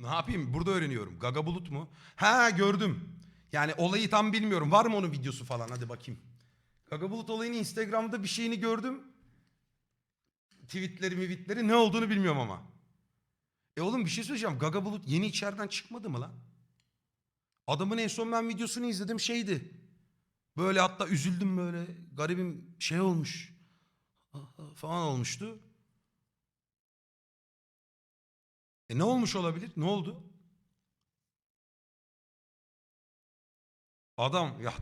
Ne yapayım? Burada öğreniyorum. Gaga Bulut mu? Ha gördüm. Yani olayı tam bilmiyorum. Var mı onun videosu falan? Hadi bakayım. Gaga Bulut olayını Instagram'da bir şeyini gördüm. Tweetleri mivitleri ne olduğunu bilmiyorum ama. E oğlum bir şey söyleyeceğim. Gaga Bulut yeni içeriden çıkmadı mı lan? Adamın en son ben videosunu izledim şeydi. Böyle hatta üzüldüm böyle. Garibim şey olmuş. Falan olmuştu. E ne olmuş olabilir? Ne oldu? Adam ya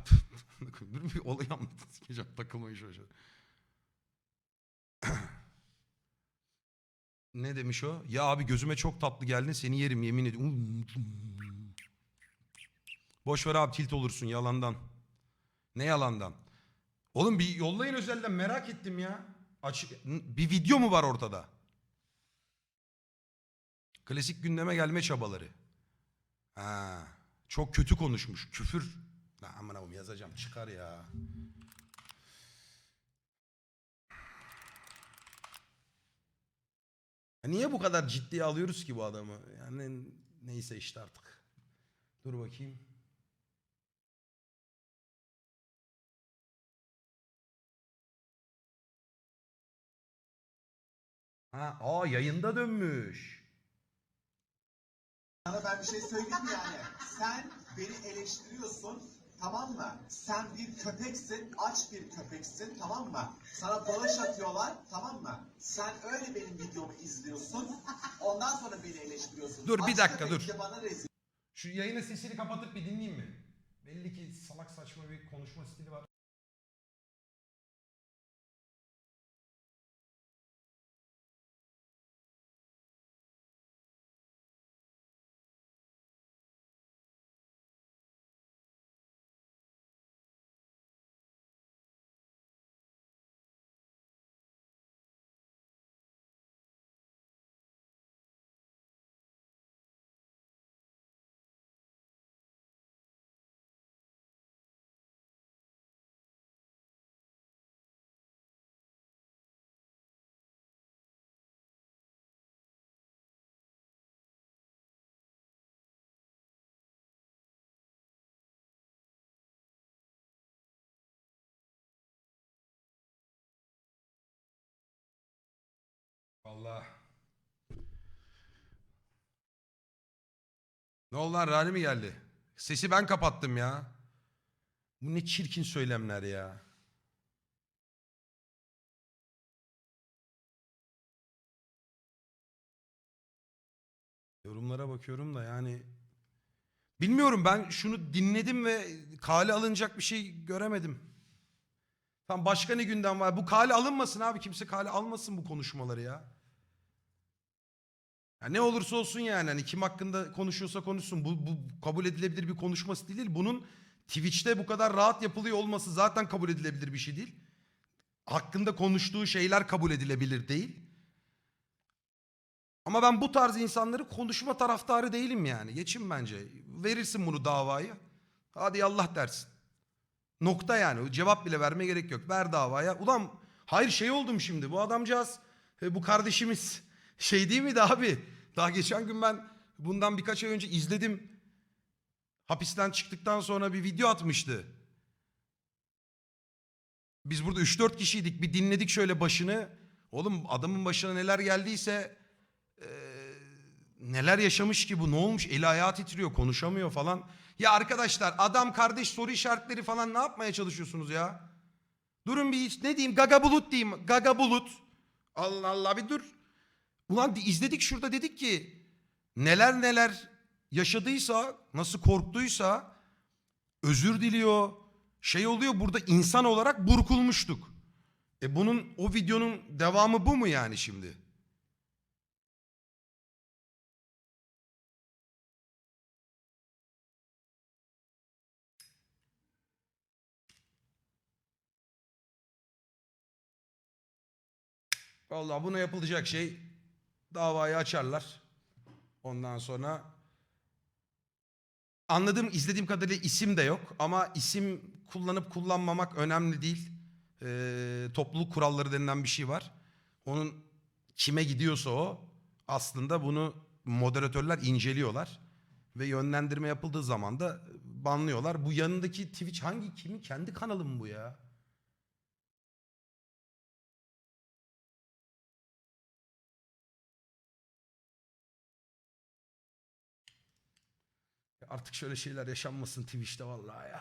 bir olay anlatın sikeceğim takılmayın şöyle. ne demiş o? Ya abi gözüme çok tatlı geldin seni yerim yemin ediyorum. Boş ver abi tilt olursun yalandan. Ne yalandan? Oğlum bir yollayın özelden merak ettim ya. Açık bir video mu var ortada? Klasik gündeme gelme çabaları. Ha, çok kötü konuşmuş. Küfür. Lan aman abim yazacağım. Çıkar ya. Ya Niye bu kadar ciddiye alıyoruz ki bu adamı? Yani neyse işte artık. Dur bakayım. Ha, aa yayında dönmüş. Sana ben bir şey söyleyeyim mi yani? Sen beni eleştiriyorsun tamam mı? Sen bir köpeksin, aç bir köpeksin tamam mı? Sana bağış atıyorlar tamam mı? Sen öyle benim videomu izliyorsun. Ondan sonra beni eleştiriyorsun. Dur, bir Aç dakika, köpek dur. de bana rezil Şu yayının sesini kapatıp bir dinleyeyim mi? Belli ki salak saçma bir konuşma stili var. Vallahi. Ne oldu lan Rani mi geldi? Sesi ben kapattım ya. Bu ne çirkin söylemler ya. Yorumlara bakıyorum da yani bilmiyorum ben şunu dinledim ve kale alınacak bir şey göremedim. Tam başka ne gündem var? Bu kale alınmasın abi. Kimse kale almasın bu konuşmaları ya. Ya ne olursa olsun yani hani kim hakkında konuşuyorsa konuşsun. Bu, bu kabul edilebilir bir konuşması değil. Bunun Twitch'te bu kadar rahat yapılıyor olması zaten kabul edilebilir bir şey değil. Hakkında konuştuğu şeyler kabul edilebilir değil. Ama ben bu tarz insanları konuşma taraftarı değilim yani. Geçin bence. Verirsin bunu davayı. Hadi Allah dersin. Nokta yani. Cevap bile vermeye gerek yok. Ver davaya. Ulan hayır şey oldum şimdi. Bu adamcağız e, bu kardeşimiz şey değil miydi abi? Daha geçen gün ben bundan birkaç ay önce izledim. Hapisten çıktıktan sonra bir video atmıştı. Biz burada 3-4 kişiydik. Bir dinledik şöyle başını. Oğlum adamın başına neler geldiyse e, neler yaşamış ki bu ne olmuş eli ayağı titriyor konuşamıyor falan. Ya arkadaşlar adam kardeş soru işaretleri falan ne yapmaya çalışıyorsunuz ya? Durun bir hiç ne diyeyim Gaga Bulut diyeyim Gaga Bulut. Allah Allah bir dur. Ulan di- izledik şurada dedik ki neler neler yaşadıysa nasıl korktuysa özür diliyor şey oluyor burada insan olarak burkulmuştuk. E bunun o videonun devamı bu mu yani şimdi? Vallahi buna yapılacak şey davayı açarlar. Ondan sonra anladığım izlediğim kadarıyla isim de yok ama isim kullanıp kullanmamak önemli değil. Ee, topluluk kuralları denilen bir şey var. Onun kime gidiyorsa o aslında bunu moderatörler inceliyorlar. Ve yönlendirme yapıldığı zaman da banlıyorlar. Bu yanındaki Twitch hangi kimin kendi kanalı mı bu ya? Artık şöyle şeyler yaşanmasın Twitch'te vallahi ya.